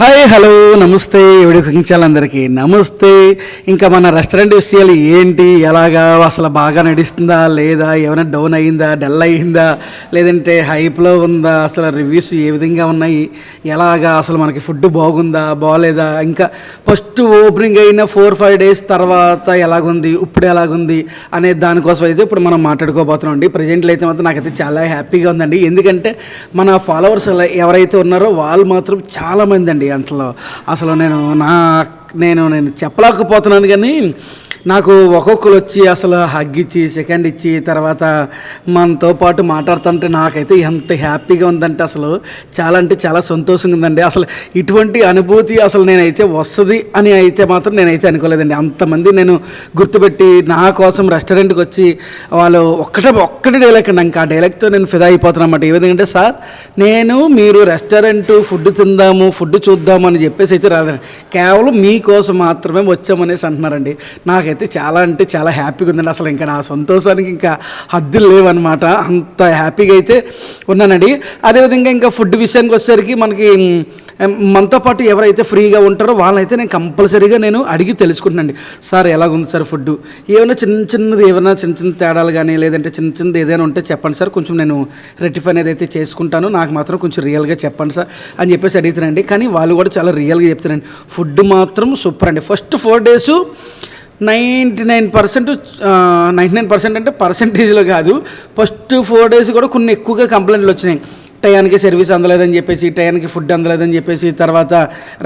Hi hello నమస్తే. ఎవడి cooking channel అందరికీ నమస్తే. ఇంకా మన రెస్టారెంట్ విషయాలు ఏంటి? ఎలాగా? అసలు బాగా నడుస్తుందా? లేదా? ఏమైనా డౌన్ అయ్యిందా డల్ అయ్యిందా లేదంటే హైప్లో ఉందా? అసలు రివ్యూస్ ఏ విధంగా ఉన్నాయి? ఎలాగా? అసలు మనకి ఫుడ్ బాగుందా? బాగలేదా ఇంకా ఫస్ట్ ఓపెనింగ్ అయిన ఫోర్ ఫైవ్ డేస్ తర్వాత ఎలాగుంది? ఇప్పుడు ఎలాగుంది? అనే దానికోసం అయితే ఇప్పుడు మనం మాట్లాడుకోబోతున్నాం అండి. ప్రజెంట్లో అయితే మాత్రం నాకైతే చాలా హ్యాపీగా ఉందండి. ఎందుకంటే మన ఫాలోవర్స్ ఎవరైతే ఉన్నారో వాళ్ళు మాత్రం చాలామంది అండి. అంతలో అసలు నేను నా నేను నేను చెప్పలేకపోతున్నాను కానీ నాకు ఒక్కొక్కరు వచ్చి అసలు హగ్ ఇచ్చి సెకండ్ ఇచ్చి తర్వాత మనతో పాటు మాట్లాడుతుంటే నాకైతే ఎంత హ్యాపీగా ఉందంటే అసలు చాలా అంటే చాలా సంతోషంగా ఉందండి. అసలు ఇటువంటి అనుభూతి అసలు నేనైతే వస్తుంది అని అయితే మాత్రం నేనైతే అనుకోలేదండి. అంతమంది నేను గుర్తుపెట్టి నా కోసం రెస్టారెంట్కి వచ్చి వాళ్ళు ఒక్కటే ఒక్కటి డైలాగ్ అండి. ఇంకా ఆ డైలాగ్తో నేను ఫిదా అయిపోతున్నాను అన్నమాట ఏ విధంగా అంటే సార్ నేను మీరు రెస్టారెంట్ ఫుడ్ తిందాము ఫుడ్ చూద్దాము అని చెప్పేసి అయితే రాదండి. కేవలం మీకోసం మాత్రమే వచ్చామనేసి అంటున్నారండి. నాకైతే చాలా అంటే చాలా హ్యాపీగా ఉందండి. అసలు ఇంకా నా సంతోషానికి ఇంకా హద్దులు లేవన్నమాట. అంత హ్యాపీగా అయితే ఉన్నానండి. అదేవిధంగా ఇంకా ఫుడ్ విషయానికి వచ్చేసరికి మనకి మనతో పాటు ఎవరైతే ఫ్రీగా ఉంటారో వాళ్ళైతే నేను కంపల్సరీగా నేను అడిగి తెలుసుకుంటున్నాండి సార్ ఎలాగుంది సార్ ఫుడ్ ఏమైనా చిన్న చిన్నది ఏమైనా చిన్న చిన్న తేడాలు కానీ లేదంటే చిన్న చిన్నది ఏదైనా ఉంటే చెప్పండి సార్. కొంచెం నేను రెటిఫ్ అనేది అయితే చేసుకుంటాను. నాకు మాత్రం కొంచెం రియల్గా చెప్పండి సార్ అని చెప్పేసి అడుగుతానండి. కానీ వాళ్ళు కూడా చాలా రియల్గా చెప్తారండి. ఫుడ్ మాత్రం సూపర్ అండి. First four days ninety nine percent ninety nine percent అంటే పర్సెంటేజ్లో కాదు. ఫస్ట్ ఫోర్ డేస్ కూడా కొన్ని ఎక్కువగా కంప్లైంట్లు వచ్చినాయి. టయానికి సర్వీస్ అందలేదని చెప్పేసి టయానికి ఫుడ్ అందలేదని చెప్పేసి తర్వాత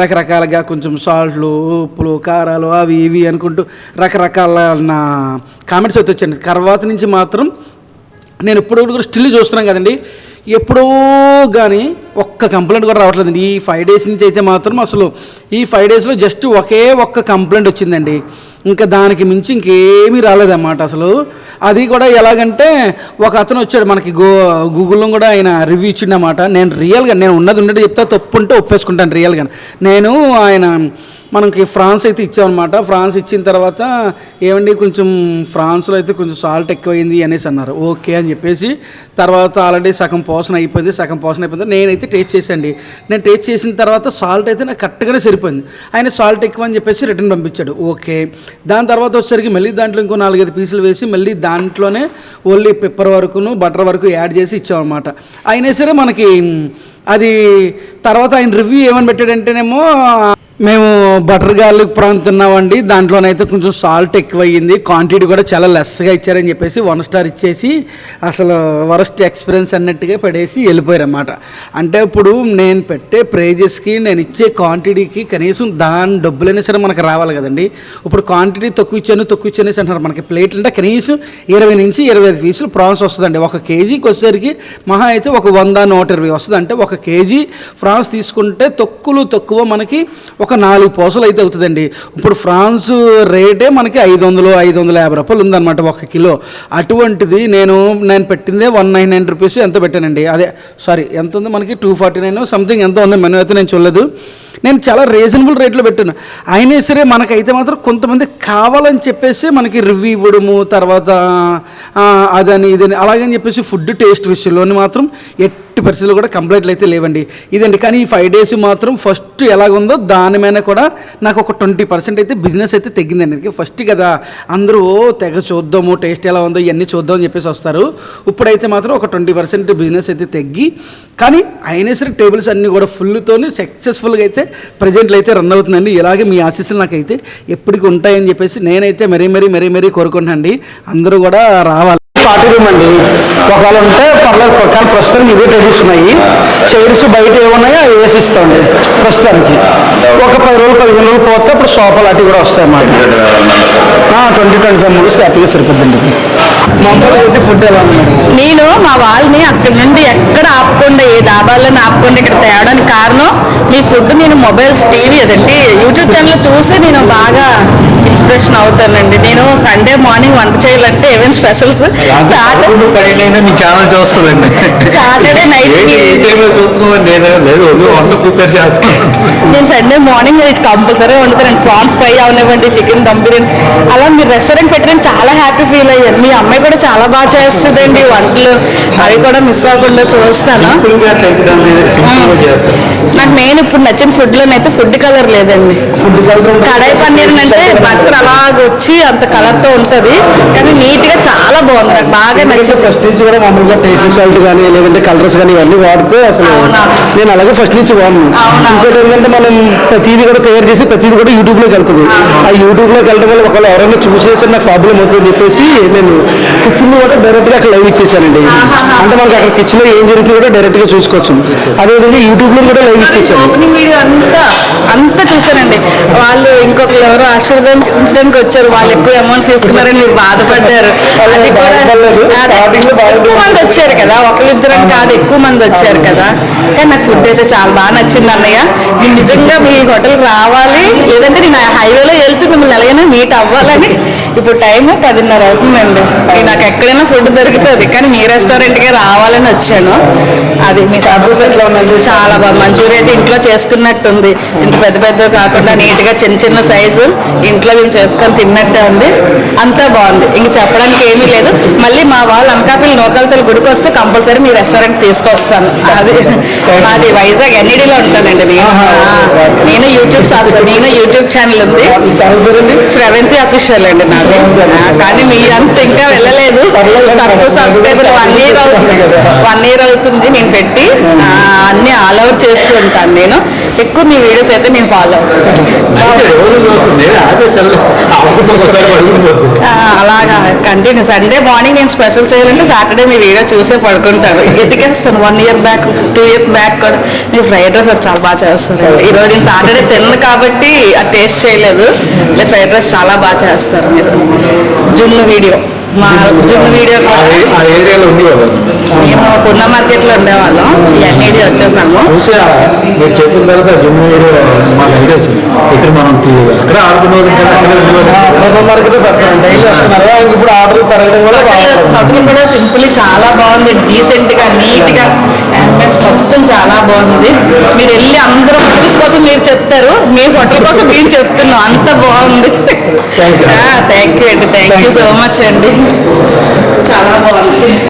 రకరకాలుగా కొంచెం సాల్ట్లు ఉప్పులు కారాలు అవి ఇవి అనుకుంటూ రకరకాల నా కామెంట్స్ అయితే వచ్చాయండి. తర్వాత నుంచి మాత్రం నేను ఇప్పుడు కూడా స్టిల్ చూస్తున్నాం కదండి. ఎప్పుడో కానీ ఒక్క కంప్లైంట్ కూడా రావట్లేదండి. ఈ ఫైవ్ డేస్ నుంచి అయితే మాత్రం అసలు ఈ ఫైవ్ డేస్లో జస్ట్ ఒకే ఒక్క కంప్లైంట్ వచ్చిందండి. ఇంకా దానికి మించి ఇంకేమీ రాలేదన్నమాట అసలు. అది కూడా ఎలాగంటే ఒక అతను వచ్చాడు మనకి గో గూగుల్లో కూడా ఆయన రివ్యూ ఇచ్చిండమాట నేను రియల్గా నేను ఉన్నది ఉన్నట్టు చెప్తా తప్పు ఉంటే ఒప్పేసుకుంటాను రియల్గా నేను ఆయన మనకి ఫ్రాన్స్ అయితే ఇచ్చామన్నమాట. ఫ్రాన్స్ ఇచ్చిన తర్వాత ఏమండి కొంచెం ఫ్రాన్స్లో అయితే కొంచెం సాల్ట్ ఎక్కువైంది అనేసి అన్నారు. ఓకే అని చెప్పేసి తర్వాత ఆల్రెడీ సగం పోషన్ అయిపోయింది సగం పోషన్ అయిపోయింది. నేనైతే టేస్ట్ చేశాండి నేను టేస్ట్ చేసిన తర్వాత సాల్ట్ అయితే నాకు కరెక్ట్గానే సరిపోయింది. ఆయన సాల్ట్ ఎక్కువ అని చెప్పేసి రిటర్న్ పంపించాడు. ఓకే. దాని తర్వాత వచ్చేసరికి మళ్ళీ దాంట్లో ఇంకో నాలుగైదు పీసులు వేసి మళ్ళీ దాంట్లోనే ఓన్లీ పెప్పర్ వరకును బటర్ వరకు యాడ్ చేసి ఇచ్చామన్నమాట. అయినా సరే మనకి అది తర్వాత ఆయన రివ్యూ ఏమని పెట్టాడంటేనేమో మేము బటర్ గార్లిక్ ప్రాన్ తిన్నామండి. దాంట్లోనైతే కొంచెం సాల్ట్ ఎక్కువ అయ్యింది క్వాంటిటీ కూడా చాలా లెస్గా ఇచ్చారని చెప్పేసి వన్ స్టార్ ఇచ్చేసి అసలు వరస్ట్ ఎక్స్పీరియన్స్ అన్నట్టుగా పడేసి వెళ్ళిపోయారన్నమాట. అంటే ఇప్పుడు నేను పెట్టే ప్రైజెస్కి నేను ఇచ్చే క్వాంటిటీకి కనీసం దాని డబ్బులైనా సరే మనకు రావాలి కదండి. ఇప్పుడు క్వాంటిటీ తక్కువ ఇచ్చాను తక్కువ ఇచ్చాను అంటున్నారు. మనకి ప్లేట్ అంటే కనీసం ఇరవై నుంచి ఇరవై ఐదు పీసులు ప్రాన్స్ వస్తుందండి. ఒక కేజీకి వచ్చేసరికి మహా అయితే ఒక వంద నూట ఇరవై వస్తుంది అంటే ఒక కేజీ ఫ్రాన్స్ తీసుకుంటే తక్కువలు తక్కువ మనకి ఒక ఒక నాలుగు పోసలు అయితే అవుతుందండి. ఇప్పుడు ఫ్రాన్స్ రేటే మనకి ఐదు వందలు ఐదు వందల యాభై రూపాయలు ఉందన్నమాట ఒక కిలో. అటువంటిది నేను నేను పెట్టిందే వన్ నైన్ నైన్ రూపీస్ ఎంత పెట్టానండి. అదే సారీ ఎంత ఉంది మనకి? టూ ఫార్టీ నైన్ సంథింగ్ ఎంత ఉంది మెను అయితే నేను చూడలేదు. నేను చాలా రీజనబుల్ రేట్లో పెట్టాను. అయినా సరే మనకైతే మాత్రం కొంతమంది కావాలని చెప్పేసి మనకి రివ్యూ ఇవ్వడము తర్వాత అదని ఇదని అలాగని చెప్పేసి ఫుడ్ టేస్ట్ విషయంలోని మాత్రం ఎట్టి పరిస్థితుల్లో కూడా కంప్లైంట్లు అయితే లేవండి. ఇదండి కానీ ఈ ఫైవ్ డేస్ మాత్రం ఫస్ట్ ఎలాగుందో దాని మీద కూడా నాకు ఒక ట్వంటీ పర్సెంట్ అయితే బిజినెస్ అయితే తగ్గిందండి అందుకే ఫస్ట్ కదా అందరూ ఓ తెగ చూద్దాము టేస్ట్ ఎలా ఉందో ఇవన్నీ చూద్దాం అని చెప్పేసి వస్తారు. ఇప్పుడైతే మాత్రం ఒక ట్వంటీ పర్సెంట్ బిజినెస్ అయితే తగ్గి కానీ అయినా సరే టేబుల్స్ అన్నీ కూడా ఫుల్తోనే సక్సెస్ఫుల్గా అయితే ప్రజెంట్లు అయితే రన్ అవుతుందండి. ఇలాగే మీ ఆశీస్సులు నాకైతే ఎప్పటికీ ఉంటాయని చెప్పేసి నేనైతే మరీ మరీ మరీ మరీ కోరుకుంటానండి అందరూ కూడా రావాలి. పార్టీ రూమ్ అండి ఒకవేళ ఉంటే పర్లేదు కానీ ప్రస్తుతానికి ఇదే టేబుల్స్ ఉన్నాయి. చైర్స్ బయట ఏమున్నాయో అవి వేసి ఇస్తామండి ప్రస్తుతానికి. ఒక పది రోజులు పదిహేను రోజులు పోతే అప్పుడు సోఫాలు అటు కూడా వస్తాయి అన్నమాట ట్వంటీ ట్వంటీ ఫైవ్ మూవీస్ హ్యాపీగా సరిపోద్దండి నేను మా వాళ్ళని అక్కడి నుండి ఎక్కడ ఆపకుండా ఏ దాబాలను ఆపకుండా ఇక్కడ తేవడానికి కారణం మీ ఫుడ్ నేను మొబైల్స్ టీవీ అదండి. యూట్యూబ్ ఛానల్ చూసి నేను బాగా ఇన్స్పిరేషన్ అవుతానండి. నేను సండే మార్నింగ్ వంట చేయాలంటే ఏమేమి స్పెషల్స్? సాటర్డే నైట్ నేను సండే మార్నింగ్ కంపల్సరీ వండుతాను ప్రాన్స్ ఫ్రై అవనివ్వండి చికెన్ దమ్ బిర్యానీ. అలా మీరు రెస్టారెంట్ పెట్టడానికి చాలా హ్యాపీ ఫీల్ అయ్యాను మీ అమ్మాయి కూడా చాలా బాగా చేస్తుందండి. వంటలు అవి కూడా మిస్ అవ్వకుండా చూస్తాను. నాకు మెయిన్ ఇప్పుడు నచ్చిన ఫుడ్ లోనైతే ఫుడ్ కలర్ లేదండి కడాయి పన్నీర్ అంటే బట్టర్ అలాగ వచ్చి అంత కలర్తో ఉంటది. కానీ నీట్గా చాలా బాగుంది. నాకు బాగా నచ్చింది. ఫస్ట్ నుంచి కూడా మామూలుగా టేస్ట్ సాల్ట్ కానీ లేదంటే కలర్స్ కానీ ఇవన్నీ వాడితే అసలు. నేను అలాగే ఫస్ట్ నుంచి వాడను. ఇంకోటి ఏంటంటే మనం ప్రతిదీ కూడా తయారు చేసి ప్రతిదీ కూడా యూట్యూబ్లోకి వెళ్తుంది. ఆ యూట్యూబ్లోకి వెళ్ళడం వల్ల ఒకవేళ ఎవరైనా చూసేసి నాకు ప్రాబ్లం అవుతుందని చెప్పేసి నేను కిచెన్ కూడా డైరెక్ట్గా అక్కడ లైవ్ ఇచ్చేసానండి. అంటే మనకి అక్కడ కిచెన్లో ఏం జరుగుతుందో కూడా డైరెక్ట్గా చూసుకోవచ్చు. అదేవిధంగా యూట్యూబ్లో కూడా లైవ్ ఇచ్చేసాను. వీడియో అంతా అంతా చూసానండి వాళ్ళు ఇంకొకరు ఎవరో ఆశీర్వదించడానికి వచ్చారు. వాళ్ళు ఎక్కువ అమౌంట్ తీసుకున్నారని మీరు బాధపడ్డారు. ఎక్కువ మంది వచ్చారు కదా. ఒకరిద్దరం కాదు ఎక్కువ మంది వచ్చారు కదా. కానీ నాకు ఫుడ్ అయితే చాలా బాగా నచ్చింది అన్నయ్య. నేను నిజంగా మీ హోటల్ రావాలి. లేదంటే నేను హైవేలో వెళ్తూ మిమ్మల్ని ఎలాగైనా మీట్ అవ్వాలని. ఇప్పుడు టైం పదిన్నర అవుతుందండి. నాకు ఎక్కడైనా ఫుడ్ దొరుకుతుంది కానీ మీ రెస్టారెంట్కే రావాలని వచ్చాను. అది మీ సర్వీస్? చాలా బాగా మంచూరియా అయితే ఇంట్లో చేసుకున్నట్టుంది. ఇంత పెద్ద పెద్ద కాకుండా నీట్గా చిన్న చిన్న సైజు ఇంట్లో మేము చేసుకొని తిన్నట్టే ఉంది. అంతా బాగుంది. ఇంక చెప్పడానికి ఏమీ లేదు. మళ్ళీ మా వాళ్ళు అనకాపల్లి నోకలతల గుడికి వస్తే కంపల్సరీ మీ రెస్టారెంట్ తీసుకొస్తాను. అది అది వైజాగ్ ఎన్ఈడిలో ఉంటానండి నేను నేను యూట్యూబ్ సబ్స్క్రైబ్ నేను యూట్యూబ్ ఛానల్ ఉంది. శ్రవంతి అఫీషియల్ అండి నాది. ఆ, కానీ మీ అంత ఇంకా వెళ్ళలేదు. తక్కువ సబ్స్క్రైబర్ వన్ ఇయర్ అవుతుంది. వన్ ఇయర్ అవుతుంది నేను పెట్టి అన్ని ఆల్ ఓవర్ చేస్తూ ఉంటాను నేను. ఎక్కువ మీ వీడియోస్ అయితే నేను ఫాలో అలాగా. కంటిన్యూ సండే మార్నింగ్ నేను స్పెషల్ చేయాలంటే సాటర్డే మీ వీడియో చూసే పడుకుంటాను ఎతికేస్తాను one year back two years back కూడా. మీరు ఫ్రైడ్ రైస్ అది చాలా బాగా చేస్తారు. ఈ రోజు నేను సాటర్డే తిన్న కాబట్టి అది టేస్ట్ చేయలేదు. లేదా ఫ్రైడ్ రైస్ చాలా బాగా చేస్తారు మీరు. జున్ను వీడియో మా జున్ను వీడియో కూడా పున్న మార్కెట్లో ఉండేవాళ్ళం. వచ్చేసాము. బహుశా మీరు చెప్పిన తర్వాత జిమ్ వీడియో మాకు ఐడియా వచ్చింది. ఇక్కడ మనం తీ- అక్కడ ఆడుకునేది కదా అక్కడ ఉండేవాళ్ళం. మార్కెట్ డైలీ వస్తున్నారు ఇప్పుడు ఆర్డర్ పెరగడం వల్ల హోటల్ హోటల్ కూడా సింపుల్ చాలా బాగుంది. డీసెంట్గా నీట్గా మొత్తం చాలా బాగుంది. మీరు వెళ్ళి అందరూ హోటల్స్ కోసం మీరు చెప్తారు. మీ హోటల్ కోసం మేము చెప్తున్నాం. అంత బాగుంది. థ్యాంక్ యూ అండి. థ్యాంక్ యూ సో మచ్ అండి. చాలా బాగుంది.